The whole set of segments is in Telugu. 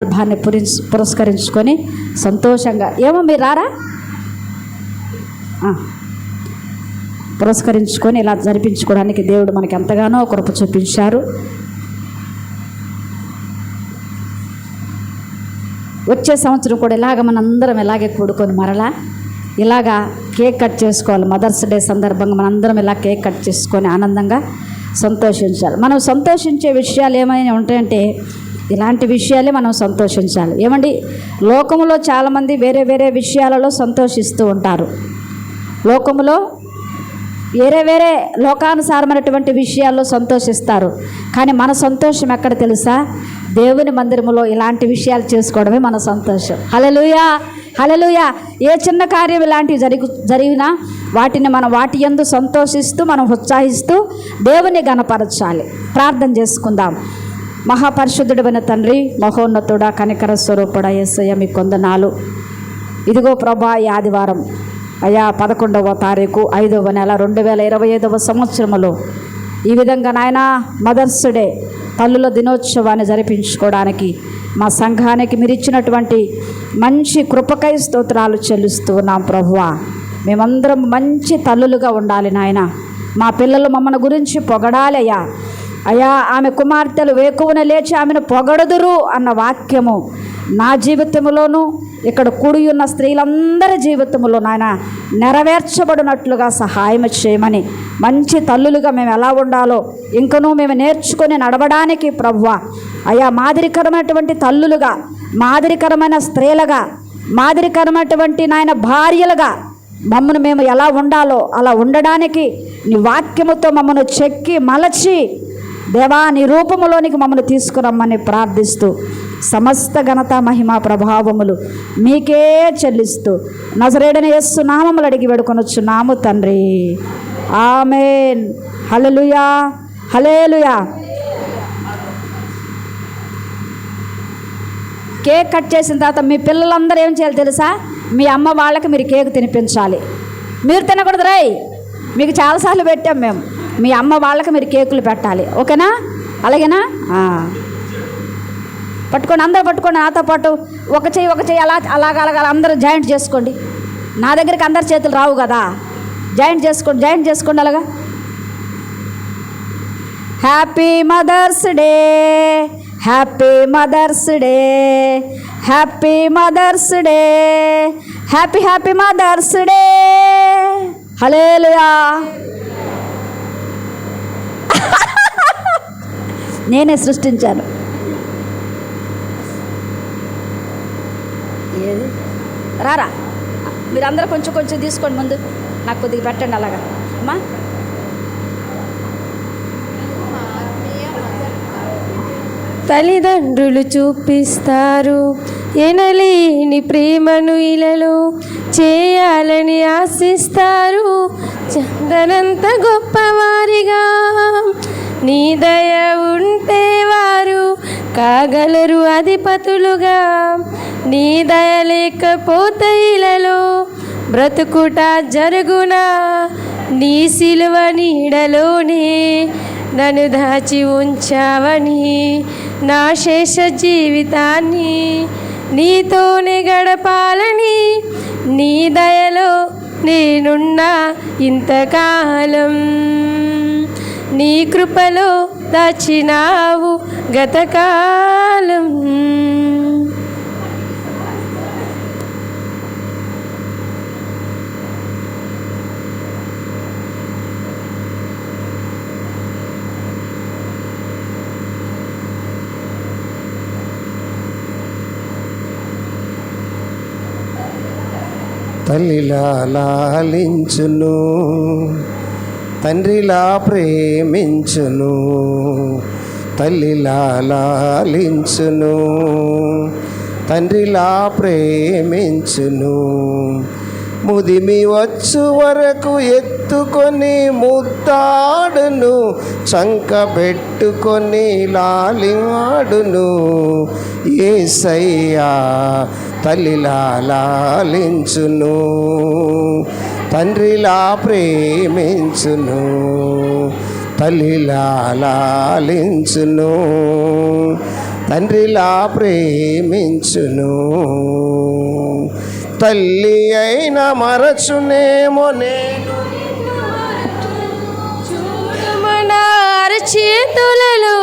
సందర్భాన్ని పురి పురస్కరించుకొని సంతోషంగా. ఏమో మీరు రారా? పురస్కరించుకొని ఇలా జరిపించుకోవడానికి దేవుడు మనకి ఎంతగానో కృప చూపించారు. వచ్చే సంవత్సరం కూడా ఇలాగ మనందరం ఇలాగే కూడుకొని మరలా ఇలాగా కేక్ కట్ చేసుకోవాలి. మదర్స్ డే సందర్భంగా మనందరం ఇలా కేక్ కట్ చేసుకొని ఆనందంగా సంతోషించాలి. మనం సంతోషించే విషయాలు ఏమైనా ఉంటాయంటే ఇలాంటి విషయాలే మనం సంతోషించాలి. ఏమండి? లోకములో చాలామంది వేరే వేరే విషయాలలో సంతోషిస్తూ ఉంటారు. లోకములో వేరే వేరే లోకానుసారమైనటువంటి విషయాల్లో సంతోషిస్తారు. కానీ మన సంతోషం ఎక్కడ తెలుసా? దేవుని మందిరములో ఇలాంటి విషయాలు చేసుకోవడమే మన సంతోషం. హలలుయా హలలుయా ఏ చిన్న కార్యం ఇలాంటివి జరిగి జరిగినా వాటిని మనం వాటి యందు సంతోషిస్తూ మనం ఉత్సాహిస్తూ దేవుని గణపరచాలి. ప్రార్థన చేసుకుందాం. మహాపరిశుద్ధుడైన తండ్రి మహోన్నతుడ కనికర స్వరూపుడ ఎస్ఐ మీ కొందనాలు. ఇదిగో ప్రభా ఈ ఆదివారం అయా పదకొండవ తారీఖు ఐదవ నెల రెండు వేల ఇరవై ఐదవ సంవత్సరంలో ఈ విధంగా నాయన మదర్స్ డే తల్లుల దినోత్సవాన్ని జరిపించుకోవడానికి మా సంఘానికి మీరు ఇచ్చినటువంటి మంచి కృపకై స్తోత్రాలు చెల్లిస్తూ ఉన్నాం ప్రభువా. మేమందరం మంచి తల్లులుగా ఉండాలి నాయన. మా పిల్లలు మమ్మల్ని గురించి పొగడాలయ్యా అయ్యా ఆమె కుమార్తెలు వేకువన లేచి ఆమెను పొగడుదురు అన్న వాక్యము నా జీవితంలోనూ ఇక్కడ కూడి ఉన్న స్త్రీలందరి జీవితంలో నాయన నెరవేర్చబడినట్లుగా సహాయం చేయమని మంచి తల్లులుగా మేము ఎలా ఉండాలో ఇంకనూ మేము నేర్చుకొని నడవడానికి ప్రవ్వ అయ్యా మాదిరికరమైనటువంటి తల్లులుగా మాదిరికరమైన స్త్రీలుగా మాదిరికరమైనటువంటి నాయన భార్యలుగా మమ్మను మేము ఎలా ఉండాలో అలా ఉండడానికి నీ వాక్యముతో మమ్మను చెక్కి మలచి దేవా నీ రూపములోనికి మమ్మల్ని తీసుకురమ్మని ప్రార్థిస్తూ సమస్త ఘనత మహిమ ప్రభావములు మీకే చెల్లిస్తూ నజరేడని యస్సు నామములు అడిగి వేడుకొనొచ్చు నాము తండ్రి. Amen. Hallelujah hallelujah cake cut చేసిన తర్వాత మీ పిల్లలందరూ ఏం చేయాలి తెలుసా? మీ అమ్మ వాళ్ళకి మీరు కేక్ తినిపించాలి. మీరు తినకూడదు రై మీకు చాలాసార్లు పెట్టాం మేము. మీ అమ్మ వాళ్ళకి మీరు కేకులు పెట్టాలి. ఓకేనా? అలాగేనా. పట్టుకోండి అందరూ పట్టుకోండి నాతో పాటు. ఒక చెయ్యి ఒక చెయ్యి అలా అలాగ అలాగ అలా అందరూ జాయింట్ చేసుకోండి. నా దగ్గరికి అందరి చేతులు రావు కదా. జాయింట్ చేసుకోండి జాయింట్ చేసుకోండి అలాగా. Happy mother's day happy mother's day happy mother's day happy happy mother's day hallelujah నేనే సృష్టించాను. ఏది? రారా. మీరందరూ కొంచెం కొంచెం తీసుకోండి ముందు. నాకు కొద్దిగా పెట్టండి అలాగా. అమ్మా. తల్లిదండ్రులు చూపిస్తారు ఎనలేని ప్రేమను ఇలలో చేయాలని ఆశిస్తారు చందనంత గొప్పవారిగా నీ దయ ఉంటే వారు కాగలరు అధిపతులుగా. నీ దయ లేకపోతే ఇలలో బ్రతుకుట జరుగునా? నీ సిలువ నీడలోనే నన్ను దాచి ఉంచావని నా శేష జీవితాన్ని నీతోనే గడపాలని నీ దయలో నేనున్నా ఇంతకాలం. నీ కృపలో దాచినావు గతకాలం. తల్లిలా లాలించును. తండ్రిలా ప్రేమించును తల్లిలా లాలించును తండ్రిలా ప్రేమించును. ముదిమి వచ్చు వరకు ఎత్తుకొని ముద్దాడును చంక పెట్టుకొని లాలివాడును ఏసయ్యా తల్లిలా లాలించును. తండ్రిలా ప్రేమించును తల్లిలా లాలించును. తండ్రిలా ప్రేమించును తల్లి అయిన మరచునేమో నేను. మన చేతులలో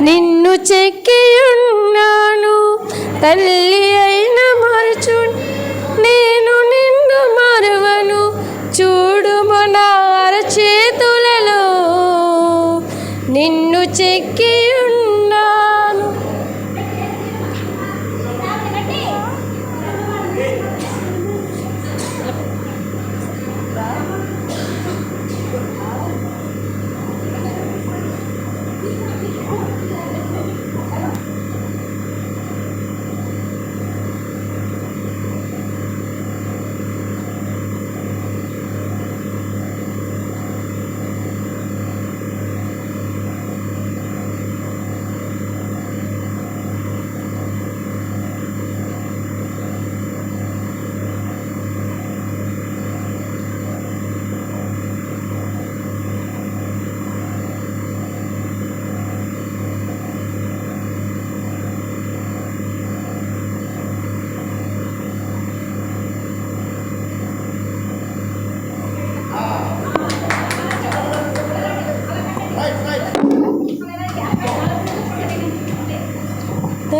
నిన్ను చెక్కి ఉన్నాను. తల్లి